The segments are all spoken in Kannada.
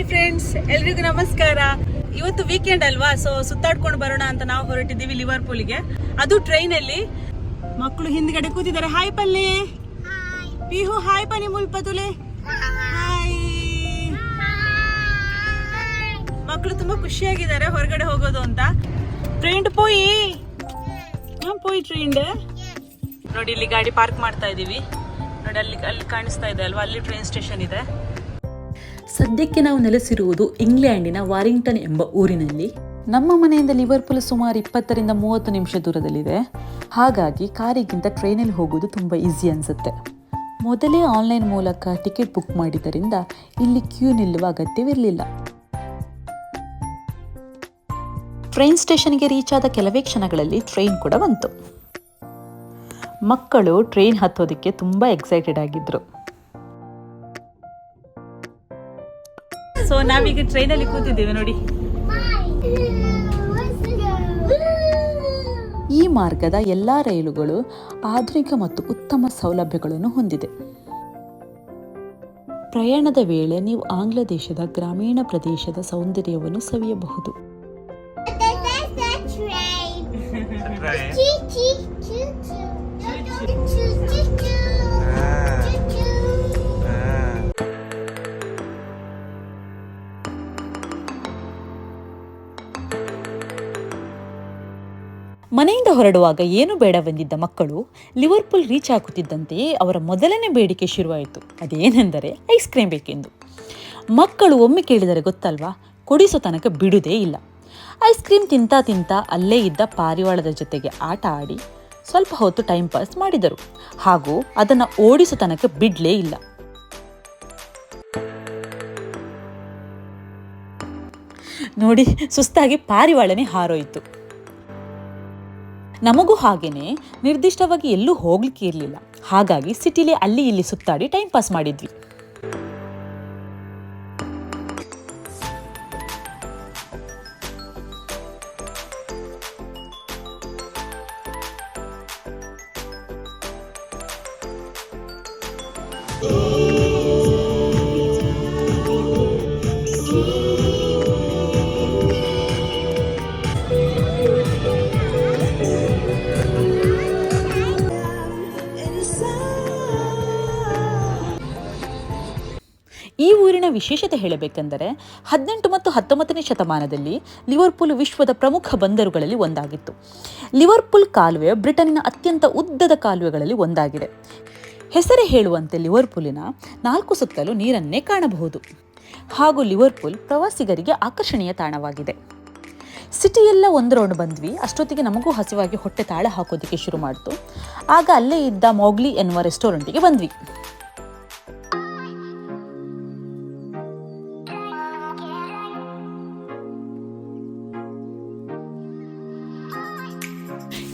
ಹಾಯ್ ಫ್ರೆಂಡ್ಸ್, ಎಲ್ರಿಗೂ ನಮಸ್ಕಾರ. ಇವತ್ತು ವೀಕೆಂಡ್ ಅಲ್ವಾ ಸೊ ಸುತ್ತಾಡ್ಕೊಂಡು ಬರೋಣ ಅಂತ ನಾವು ಹೊರಟಿದ್ದೀವಿ ಲಿವರ್ಪೂಲ್ಗೆ ಅದು ಟ್ರೈನ್ ಅಲ್ಲಿ. ಮಕ್ಕಳು ಹಿಂದ್ಗಡೆ ಕೂತಿದ್ದಾರೆ. ಹಾಯ್ ಪಲ್ಲಿ. ಪಿಹು ಹಾಯ್ ಪನಿ ಮುಲ್ಪತುಲೆ. ಹಾಯ್ ಮಕ್ಕಳು ತುಂಬಾ ಖುಷಿಯಾಗಿದ್ದಾರೆ ಹೊರಗಡೆ ಹೋಗೋದು ಅಂತ. ಟ್ರೈನ್ ಪೋಯಿ? ಹಾ, ಪೋಯಿ ಟ್ರೈನ್ ನೋಡಿ, ಇಲ್ಲಿ ಗಾಡಿ ಪಾರ್ಕ್ ಮಾಡ್ತಾ ಇದೀವಿ. ನೋಡಿ, ಅಲ್ಲಿ ಅಲ್ಲಿ ಕಾಣಿಸ್ತಾ ಇದೆ ಅಲ್ವಾ? ಅಲ್ಲಿ ಟ್ರೈನ್ ಸ್ಟೇಷನ್ ಇದೆ. ಸದ್ಯಕ್ಕೆ ನಾವು ನೆಲೆಸಿರುವುದು ಇಂಗ್ಲೆಂಡಿನ ವಾರಿಂಗ್ಟನ್ ಎಂಬ ಊರಿನಲ್ಲಿ. ನಮ್ಮ ಮನೆಯಿಂದ ಲಿವರ್ಪೂಲ್ ಸುಮಾರು ಇಪ್ಪತ್ತರಿಂದ ಮೂವತ್ತು ನಿಮಿಷ ದೂರದಲ್ಲಿದೆ. ಹಾಗಾಗಿ ಕಾರಿಗಿಂತ ಟ್ರೈನಲ್ಲಿ ಹೋಗೋದು ತುಂಬ ಈಸಿ ಅನಿಸುತ್ತೆ. ಮೊದಲೇ ಆನ್ಲೈನ್ ಮೂಲಕ ಟಿಕೆಟ್ ಬುಕ್ ಮಾಡಿದ್ದರಿಂದ ಇಲ್ಲಿ ಕ್ಯೂ ನಿಲ್ಲುವ ಅಗತ್ಯವಿರಲಿಲ್ಲ. ಟ್ರೈನ್ ಸ್ಟೇಷನ್ಗೆ ರೀಚ್ ಆದ ಕೆಲವೇ ಕ್ಷಣಗಳಲ್ಲಿ ಟ್ರೈನ್ ಕೂಡ ಬಂತು. ಮಕ್ಕಳು ಟ್ರೈನ್ ಹತ್ತೋದಕ್ಕೆ ತುಂಬ ಎಕ್ಸೈಟೆಡ್ ಆಗಿದ್ರು. ನಾವೀಗ ಟ್ರೈನಲ್ಲಿ ಕೂತಿದ್ದೇವೆ ನೋಡಿ. ಈ ಮಾರ್ಗದ ಎಲ್ಲ ರೈಲುಗಳು ಆಧುನಿಕ ಮತ್ತು ಉತ್ತಮ ಸೌಲಭ್ಯಗಳನ್ನು ಹೊಂದಿದೆ. ಪ್ರಯಾಣದ ವೇಳೆ ನೀವು ಆಂಗ್ಲ ದೇಶದ ಗ್ರಾಮೀಣ ಪ್ರದೇಶದ ಸೌಂದರ್ಯವನ್ನು ಸವಿಯಬಹುದು. ಮನೆಯಿಂದ ಹೊರಡುವಾಗ ಏನು ಬೇಡವೆಂದಿದ್ದ ಮಕ್ಕಳು ಲಿವರ್ಪುಲ್ ರೀಚ್ ಆಗುತ್ತಿದ್ದಂತೆಯೇ ಅವರ ಮೊದಲನೇ ಬೇಡಿಕೆ ಶುರುವಾಯಿತು. ಅದೇನೆಂದರೆ ಐಸ್ ಕ್ರೀಮ್ ಬೇಕೆಂದು. ಮಕ್ಕಳು ಒಮ್ಮೆ ಕೇಳಿದರೆ ಗೊತ್ತಲ್ವಾ? ಕೊಡಿಸೋ ತನಕ ಬಿಡುವುದೇ ಇಲ್ಲ. ಐಸ್ ಕ್ರೀಮ್ ತಿಂತಾ ತಿಂತಾ ಅಲ್ಲೇ ಇದ್ದ ಪಾರಿವಾಳದ ಜೊತೆಗೆ ಆಟ ಆಡಿ ಸ್ವಲ್ಪ ಹೊತ್ತು ಟೈಮ್ ಪಾಸ್ ಮಾಡಿದರು. ಹಾಗೂ ಅದನ್ನು ಓಡಿಸೋ ತನಕ ಬಿಡಲೇ ಇಲ್ಲ. ನೋಡಿ, ಸುಸ್ತಾಗಿ ಪಾರಿವಾಳನೇ ಹಾರೋಯಿತು. ನಮಗೂ ಹಾಗೇನೆ ನಿರ್ದಿಷ್ಟವಾಗಿ ಎಲ್ಲೂ ಹೋಗ್ಲಿಕ್ಕೆ ಇರಲಿಲ್ಲ. ಹಾಗಾಗಿ ಸಿಟಿಲಿ ಅಲ್ಲಿ ಇಲ್ಲಿ ಸುತ್ತಾಡಿ ಟೈಮ್ ಪಾಸ್ ಮಾಡಿದ್ವಿ. ಈ ಊರಿನ ವಿಶೇಷತೆ ಹೇಳಬೇಕೆಂದರೆ ಹದಿನೆಂಟು ಮತ್ತು ಹತ್ತೊಂಬತ್ತನೇ ಶತಮಾನದಲ್ಲಿ ಲಿವರ್ಪುಲ್ ವಿಶ್ವದ ಪ್ರಮುಖ ಬಂದರುಗಳಲ್ಲಿ ಒಂದಾಗಿತ್ತು. ಲಿವರ್ಪುಲ್ ಕಾಲುವೆ ಬ್ರಿಟನ್ನಿನ ಅತ್ಯಂತ ಉದ್ದದ ಕಾಲುವೆಗಳಲ್ಲಿ ಒಂದಾಗಿದೆ. ಹೆಸರೇ ಹೇಳುವಂತೆ ಲಿವರ್ಪುಲಿನ ನಾಲ್ಕು ಸುತ್ತಲೂ ನೀರನ್ನೇ ಕಾಣಬಹುದು. ಹಾಗೂ ಲಿವರ್ಪುಲ್ ಪ್ರವಾಸಿಗರಿಗೆ ಆಕರ್ಷಣೀಯ ತಾಣವಾಗಿದೆ. ಸಿಟಿಯೆಲ್ಲ ಒಂದು ರೌಂಡ್ ಬಂದ್ವಿ, ಅಷ್ಟೊತ್ತಿಗೆ ನಮಗೂ ಹಸಿವಾಗಿ ಹೊಟ್ಟೆ ತಾಳ ಹಾಕೋದಕ್ಕೆ ಶುರು ಮಾಡಿತು. ಆಗ ಅಲ್ಲೇ ಇದ್ದ ಮೌಗ್ಲಿ ಎನ್ನುವ ರೆಸ್ಟೋರೆಂಟಿಗೆ ಬಂದ್ವಿ.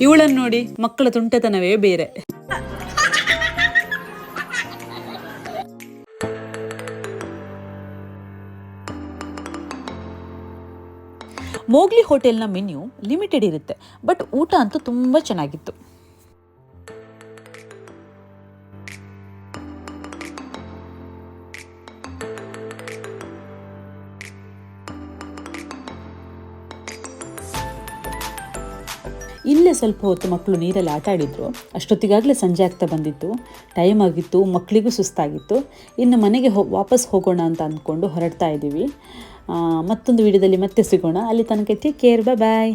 ಇವಳನ್ನು ನೋಡಿ ಮಕ್ಕಳ ತುಂಟತನವೇ ಬೇರೆ. ಮೋಗ್ಲಿ ಹೋಟೆಲ್ನ ಮೆನ್ಯೂ ಲಿಮಿಟೆಡ್ ಇರುತ್ತೆ, ಬಟ್ ಊಟ ಅಂತೂ ತುಂಬ ಚೆನ್ನಾಗಿತ್ತು. ಇಲ್ಲೇ ಸ್ವಲ್ಪ ಹೊತ್ತು ಮಕ್ಕಳು ನೀರಲ್ಲಿ ಆಟ ಆಡಿದ್ರು. ಅಷ್ಟೊತ್ತಿಗಾಗಲೇ ಸಂಜೆ ಆಗ್ತಾ ಬಂದಿತ್ತು. ಟೈಮ್ ಆಗಿತ್ತು, ಮಕ್ಕಳಿಗೂ ಸುಸ್ತಾಗಿತ್ತು. ಇನ್ನು ಮನೆಗೆ ಹೋ, ವಾಪಸ್ ಹೋಗೋಣ ಅಂತ ಅಂದ್ಕೊಂಡು ಹೊರಡ್ತಾ ಇದ್ದೀವಿ. ಮತ್ತೊಂದು ವಿಡಿಯೋದಲ್ಲಿ ಮತ್ತೆ ಸಿಗೋಣ. ಅಲ್ಲಿ ತನಕ ಟೇಕ್ ಕೇರ್ ಬಾಯ್